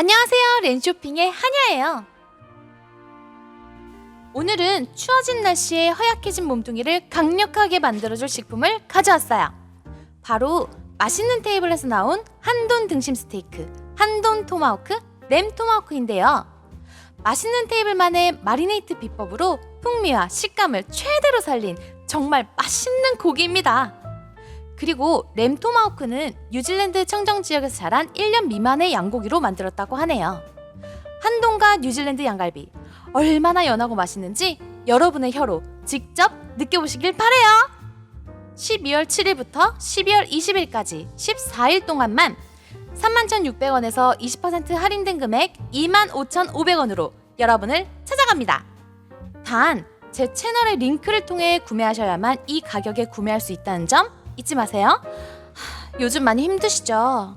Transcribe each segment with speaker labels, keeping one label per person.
Speaker 1: 안녕하세요. 렌쇼핑의 한야예요. 오늘은 추워진 날씨에 허약해진 몸뚱이를 강력하게 만들어줄 식품을 가져왔어요. 바로 맛있는 테이블에서 나온 한돈 등심 스테이크, 한돈 토마호크, 램 토마호크인데요. 맛있는 테이블만의 마리네이트 비법으로 풍미와 식감을 최대로 살린 정말 맛있는 고기입니다. 그리고 램 토마호크는 뉴질랜드 청정 지역에서 자란 1년 미만의 양고기로 만들었다고 하네요. 한동과 뉴질랜드 양갈비 얼마나 연하고 맛있는지 여러분의 혀로 직접 느껴보시길 바래요. 12월 7일부터 12월 20일까지 14일 동안만 31,600원에서 20% 할인된 금액 25,500원으로 여러분을 찾아갑니다. 단, 제 채널의 링크를 통해 구매하셔야만 이 가격에 구매할 수 있다는 점 잊지 마세요. 하, 요즘 많이 힘드시죠?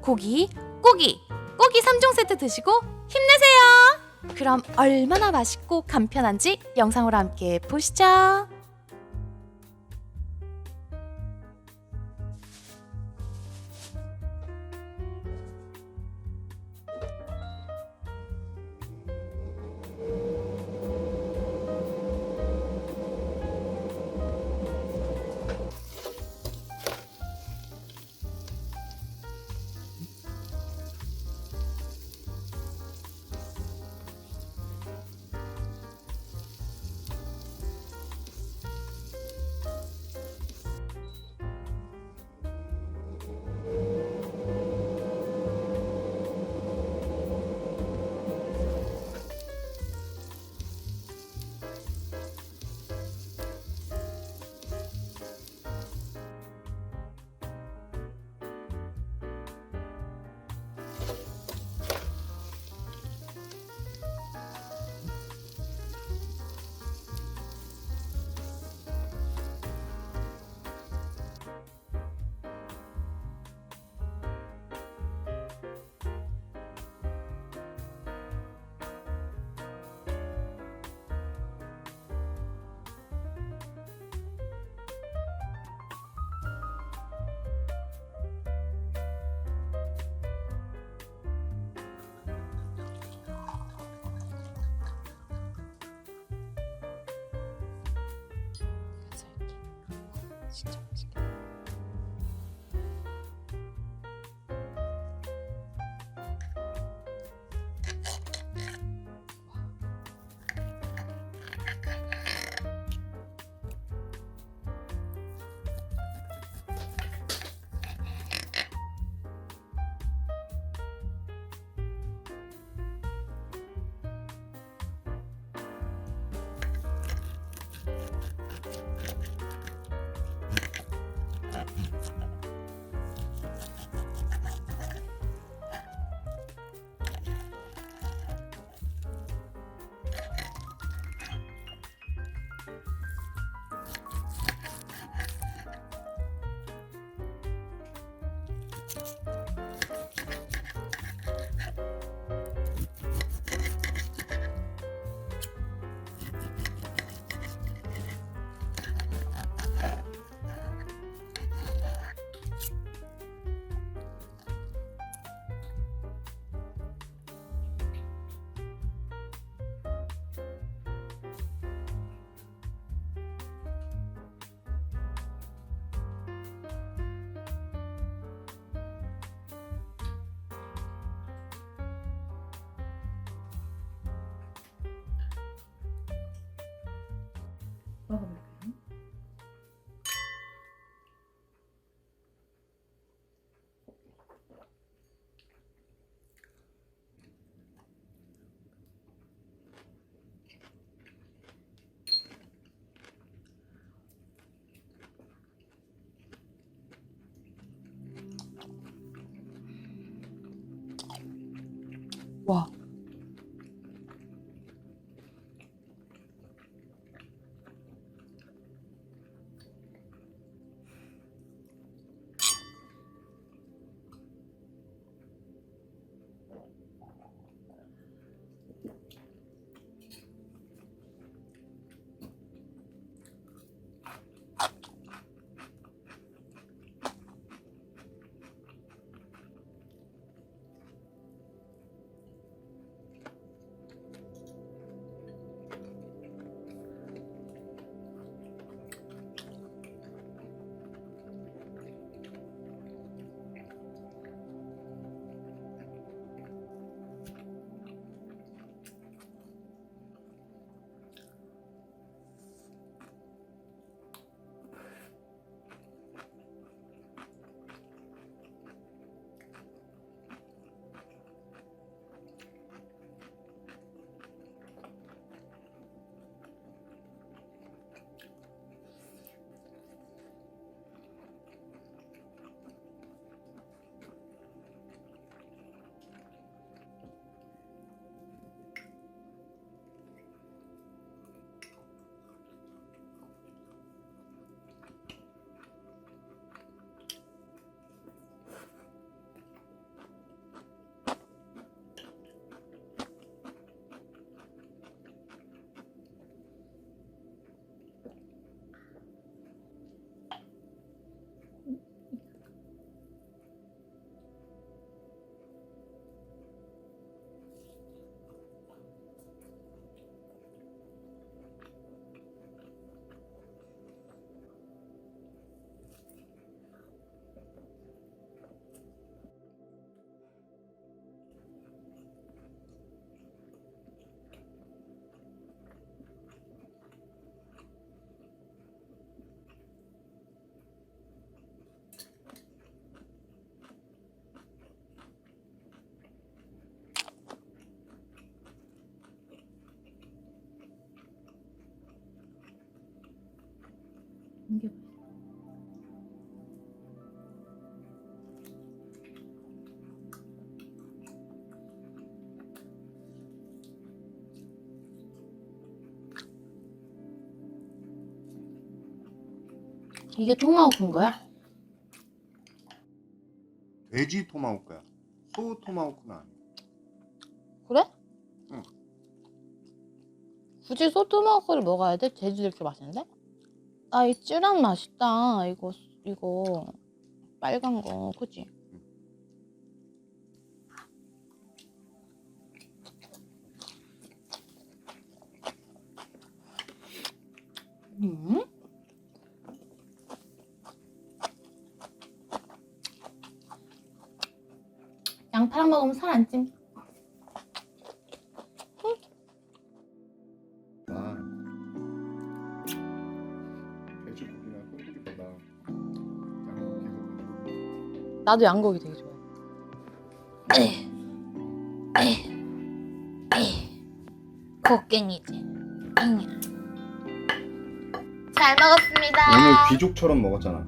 Speaker 1: 고기, 고기, 고기 3종 세트 드시고 힘내세요! 그럼 얼마나 맛있고 간편한지 영상으로 함께 보시죠. 진
Speaker 2: 먹어볼까요? 와. 이게 토마호크인 거야?
Speaker 3: 돼지 토마호크야. 소 토마호크는 아니야.
Speaker 2: 그래?
Speaker 3: 응.
Speaker 2: 굳이 소 토마호크를 먹어야 돼? 돼지도 이렇게 맛있는데? 아, 이 쯔란 맛있다. 이거, 이거. 빨간 거, 그치? 음? 양파랑 먹으면 살 안 찜.
Speaker 3: 소고기보다 양고기가
Speaker 2: 나도 양고기 되게 좋아해. 곡괭이지. 잘 먹었습니다.
Speaker 3: 오늘 귀족처럼 먹었잖아.